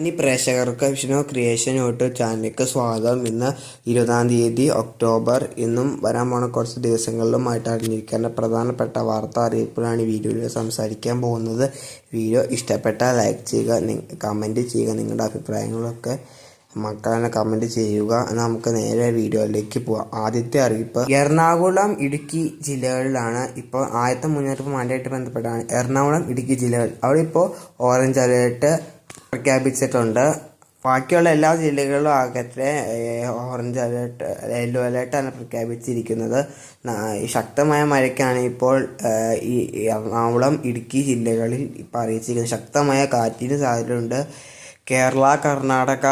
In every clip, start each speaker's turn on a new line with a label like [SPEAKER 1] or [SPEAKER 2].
[SPEAKER 1] ഇനി പ്രേക്ഷകർക്ക് Vishnu creation YouTube ചാനലിലേക്ക് സ്വാഗതം. ഇന്ന് ഇരുപതാം തീയതി ഒക്ടോബർ. ഇന്നും വരാൻ പോണ കുറച്ച് ദിവസങ്ങളിലുമായിട്ട് അറിഞ്ഞിരിക്കേണ്ട പ്രധാനപ്പെട്ട വാർത്താ അറിയിപ്പിലാണ് വീഡിയോയിൽ സംസാരിക്കാൻ പോകുന്നത്. വീഡിയോ ഇഷ്ടപ്പെട്ടാൽ ലൈക്ക് ചെയ്യുക കമന്റ് ചെയ്യുക നിങ്ങളുടെ അഭിപ്രായങ്ങളൊക്കെ മക്കളെ കമന്റ് ചെയ്യുക. നമുക്ക് നേരെ വീഡിയോയിലേക്ക് പോവാം. ആദ്യത്തെ അറിയിപ്പ്. എറണാകുളം ഇടുക്കി ജില്ലകളിലാണ് ഇപ്പോൾ ആദ്യത്തെ മുന്നറിയിപ്പുമായിട്ട് ബന്ധപ്പെട്ടാണ്. എറണാകുളം ഇടുക്കി ജില്ലകൾ. അവിടെ ഇപ്പോൾ ഓറഞ്ച് അലേർട്ട് പ്രഖ്യാപിച്ചിട്ടുണ്ട്. ബാക്കിയുള്ള എല്ലാ ജില്ലകളിലും ആകട്ടെ ഓറഞ്ച് അലേർട്ട് യെല്ലോ അലേർട്ടാണ് പ്രഖ്യാപിച്ചിരിക്കുന്നത്. ശക്തമായ മഴയ്ക്കാണ് ഇപ്പോൾ ഈ എറണാകുളം ഇടുക്കി ജില്ലകളിൽ ഇപ്പോൾ അറിയിച്ചിരിക്കുന്നത്. ശക്തമായ കാറ്റിന് സാധ്യതയുണ്ട്. കേരള കർണാടക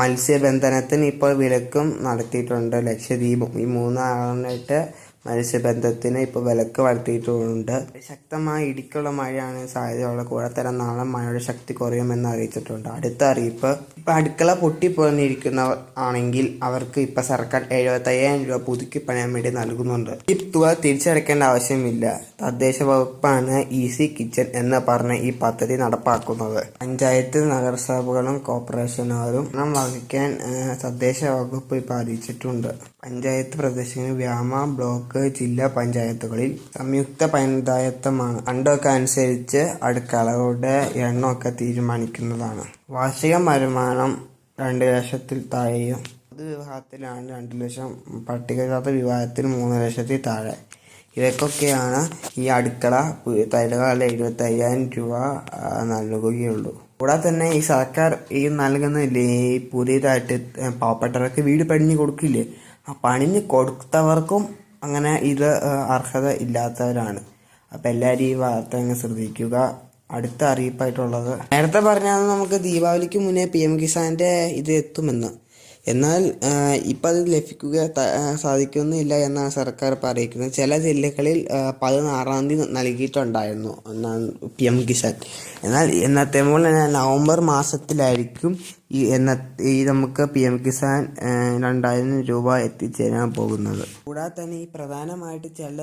[SPEAKER 1] മത്സ്യബന്ധനത്തിന് ഇപ്പോൾ വിലക്കും നടത്തിയിട്ടുണ്ട്. ലക്ഷദ്വീപും ഈ മൂന്നായിട്ട് മത്സ്യബന്ധത്തിന് ഇപ്പോൾ വിലക്ക് വരുത്തിയിട്ടുണ്ട് ശക്തമായ ഇടിക്കുള്ള മഴയാണ് സാധ്യതയുള്ള കൂടെ തന്നെ നാളെ മഴയുടെ ശക്തി കുറയുമെന്ന് അറിയിച്ചിട്ടുണ്ട്. അടുത്ത അറിയിപ്പ് ഇപ്പം അടുക്കള പൊട്ടിപ്പോന്നിരിക്കുന്നവർ ആണെങ്കിൽ അവർക്ക് ഇപ്പം സർക്കാർ എഴുപത്തയ്യായിരം രൂപ പുതുക്കി പണിയാൻ വേണ്ടി നൽകുന്നുണ്ട്. ഈ തുക തിരിച്ചടയ്ക്കേണ്ട ആവശ്യമില്ല. തദ്ദേശ വകുപ്പാണ് ഈസി കിച്ചൺ എന്ന് പറഞ്ഞ് ഈ പദ്ധതി നടപ്പാക്കുന്നത്. പഞ്ചായത്ത് നഗരസഭകളും കോർപ്പറേഷനുകളും പണം വഹിക്കാൻ തദ്ദേശ വകുപ്പ് ഇപ്പം അറിയിച്ചിട്ടുണ്ട്. പഞ്ചായത്ത് പ്രദേശങ്ങളിൽ വ്യാമ ബ്ലോക്ക് ജില്ലാ പഞ്ചായത്തുകളിൽ സംയുക്ത പഞ്ചായത്തമാണ് ഫണ്ടൊക്കെ അനുസരിച്ച് അടുക്കളകളുടെ എണ്ണമൊക്കെ തീരുമാനിക്കുന്നതാണ്. വാർഷിക വരുമാനം രണ്ട് ലക്ഷത്തിൽ താഴെയും പൊതു വിവാഹത്തിലാണ് രണ്ട് ലക്ഷം പട്ടികജാത വിവാഹത്തിൽ മൂന്ന് ലക്ഷത്തിൽ താഴെ. ഇവയ്ക്കൊക്കെയാണ് ഈ അടുക്കള തൈലകാല എഴുപത്തി അയ്യായിരം രൂപ നൽകുകയുള്ളൂ. കൂടാതെ തന്നെ ഈ സർക്കാർ ഈ നൽകുന്നില്ലേ പുതിയതായിട്ട് പാവപ്പെട്ടവർക്ക് വീട് പണിഞ്ഞു കൊടുക്കില്ലേ? ആ പണിഞ്ഞ് കൊടുത്തവർക്കും അങ്ങനെ ഇത് അർഹത ഇല്ലാത്തവരാണ്. അപ്പം എല്ലാവരും ഈ വാർത്ത അങ്ങ് ശ്രദ്ധിക്കുക. അടുത്ത അറിയിപ്പായിട്ടുള്ളത്. നേരത്തെ പറഞ്ഞാൽ നമുക്ക് ദീപാവലിക്ക് മുന്നേ പി എം കിസാന്റെ ഇത് എത്തുമെന്ന്. എന്നാൽ ഇപ്പം അത് ലഭിക്കുക സാധിക്കുന്നില്ല എന്നാണ് സർക്കാർ അറിയിക്കുന്നത് ചില ജില്ലകളിൽ പതിനാറാം തീയതി നൽകിയിട്ടുണ്ടായിരുന്നു എന്നാണ് പി എം കിസാൻ. എന്നാൽ എന്നത്തെ പോലെ തന്നെ നവംബർ മാസത്തിലായിരിക്കും ഈ എന്ന ഈ നമുക്ക് പി എം കിസാൻ രണ്ടായിരം രൂപ എത്തിച്ചേരാൻ പോകുന്നത്. കൂടാതെ തന്നെ ഈ പ്രധാനമായിട്ട് ചില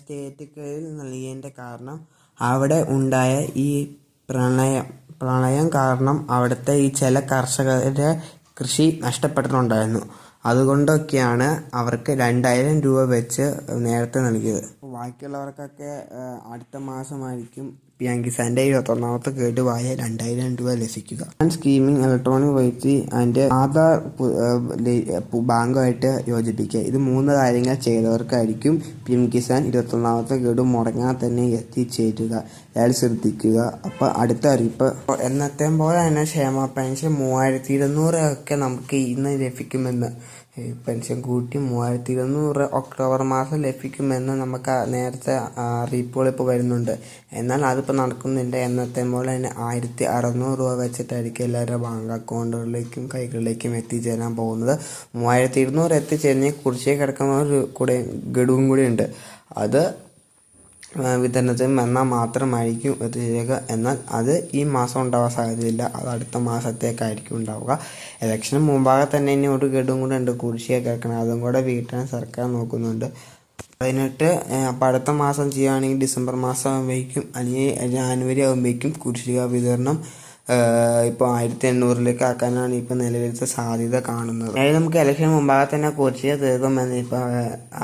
[SPEAKER 1] സ്റ്റേറ്റുകളിൽ നൽകിയതിന്റെ കാരണം അവിടെ ഉണ്ടായ ഈ പ്രളയം പ്രളയം കാരണം അവിടുത്തെ ഈ ചില കർഷകരുടെ കൃഷി നഷ്ടപ്പെട്ടിട്ടുണ്ടായിരുന്നു. അതുകൊണ്ടൊക്കെയാണ് അവർക്ക് രണ്ടായിരം രൂപ വെച്ച് നേരത്തെ നൽകിയത്. ബാക്കിയുള്ളവർക്കൊക്കെ അടുത്ത മാസമായിരിക്കും പി ഇരുപത്തി ഒന്നാമത്തെ ഇരുപത്തൊന്നാമത്തെ ഗഡുവായ രണ്ടായിരം രൂപ ലഭിക്കുക. സ്കീമിംഗ് ഇലക്ട്രോണിക് വൈദ്യുതി ആൻഡ് ആധാർ ബാങ്കുമായിട്ട് യോജിപ്പിക്കുക. ഇത് മൂന്ന് കാര്യങ്ങൾ ചെയ്തവർക്കായിരിക്കും പി എം കിസാൻ ഇരുപത്തൊന്നാമത്തെ ഗഡു മുടങ്ങാതെ തന്നെ എത്തിച്ചേരുക. അയാൾ ശ്രദ്ധിക്കുക. അപ്പോൾ അടുത്ത അറിയിപ്പ്. എന്നത്തെ പോലെ തന്നെ ക്ഷേമ പെൻഷൻ മൂവായിരത്തി ഇരുന്നൂറ് ഒക്കെ നമുക്ക് ഇന്ന് ലഭിക്കുമെന്ന്. പെൻഷൻ കൂട്ടി മൂവായിരത്തി ഇരുന്നൂറ് ഒക്ടോബർ മാസം ലഭിക്കുമെന്ന് നമുക്ക് നേരത്തെ അറിയിപ്പുകൾ ഇപ്പോൾ വരുന്നുണ്ട്. എന്നാൽ അതിപ്പോൾ നടക്കുന്നില്ല. എന്നത്തെ പോലെ തന്നെ ആയിരത്തി അറുന്നൂറ് രൂപ വെച്ചിട്ടായിരിക്കും എല്ലാവരുടെ ബാങ്ക് അക്കൗണ്ടുകളിലേക്കും കൈകളിലേക്കും എത്തിച്ചേരാൻ പോകുന്നത്. മൂവായിരത്തി ഇരുന്നൂറ് എത്തിച്ചേരുന്ന കുറിച്ചേ കിടക്കുന്ന ഒരു കൂടെ ഗഡുവും കൂടി ഉണ്ട് അത് വിതരണത്തിന് വന്നാൽ മാത്രമായിരിക്കും എത്തിച്ചേരുക എന്നാൽ അത് ഈ മാസം ഉണ്ടാവാൻ സാധ്യതയില്ല. അത് അടുത്ത മാസത്തേക്കായിരിക്കും ഉണ്ടാവുക. ഇലക്ഷന് മുമ്പാകെ തന്നെ ഇനി ഒരു ഗഡും കൂടെ ഉണ്ട്. കുടിശ്ശിക കേൾക്കണം. അതും കൂടെ വീട്ടാൻ സർക്കാർ നോക്കുന്നുണ്ട്. പതിനെട്ട് അപ്പം അടുത്ത മാസം ചെയ്യുകയാണെങ്കിൽ ഡിസംബർ മാസം ആകുമ്പോഴേക്കും അല്ലെങ്കിൽ ജാനുവരി ആകുമ്പോഴേക്കും കുടിശ്ശിക വിതരണം ഇപ്പോൾ ആയിരത്തി എണ്ണൂറിലേക്ക് ആക്കാനാണ് ഇപ്പോൾ നിലവിലത്തെ സാധ്യത കാണുന്നത്. അതായത് നമുക്ക് ഇലക്ഷൻ മുമ്പാകെ തന്നെ കുടിശ്ശിക തീർക്കുമെന്ന് ഇപ്പോൾ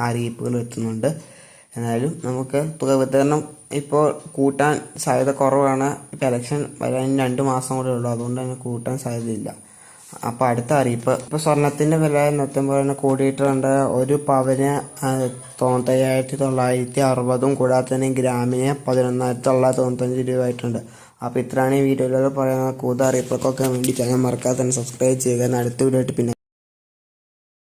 [SPEAKER 1] അറിയിപ്പുകൾ എത്തുന്നുണ്ട്. എന്നാലും നമുക്ക് തുക വിതരണം ഇപ്പോൾ കൂട്ടാൻ സാധ്യത കുറവാണ്. ഇപ്പോൾ ഇലക്ഷൻ വരാൻ രണ്ട് മാസം കൂടെ ഉള്ളൂ. അതുകൊണ്ട് തന്നെ കൂട്ടാൻ സാധ്യതയില്ല. അപ്പോൾ അടുത്ത അറിയിപ്പ്. ഇപ്പോൾ സ്വർണത്തിന്റെ വില നിർത്തുമ്പോൾ തന്നെ കൂടിയിട്ടുണ്ട്. ഒരു പവന് തൊണ്ണൂറ്റയ്യായിരത്തി തൊള്ളായിരത്തി അറുപതും കൂടാതെ തന്നെ ഗ്രാമിന് പതിനൊന്നായിരത്തി തൊള്ളായിരത്തി തൊണ്ണൂറ്റഞ്ച് രൂപയായിട്ടുണ്ട്. അപ്പോൾ ഇത്രയാണ് ഈ വീഡിയോയിലൂടെ പറയുന്നത്. കൂടുതൽ അറിയിപ്പുകൾക്കൊക്കെ വേണ്ടി ചാനൽ മറക്കാതെ തന്നെ സബ്സ്ക്രൈബ് ചെയ്യുക. അടുത്ത വീഡിയോ ആയിട്ട് പിന്നെ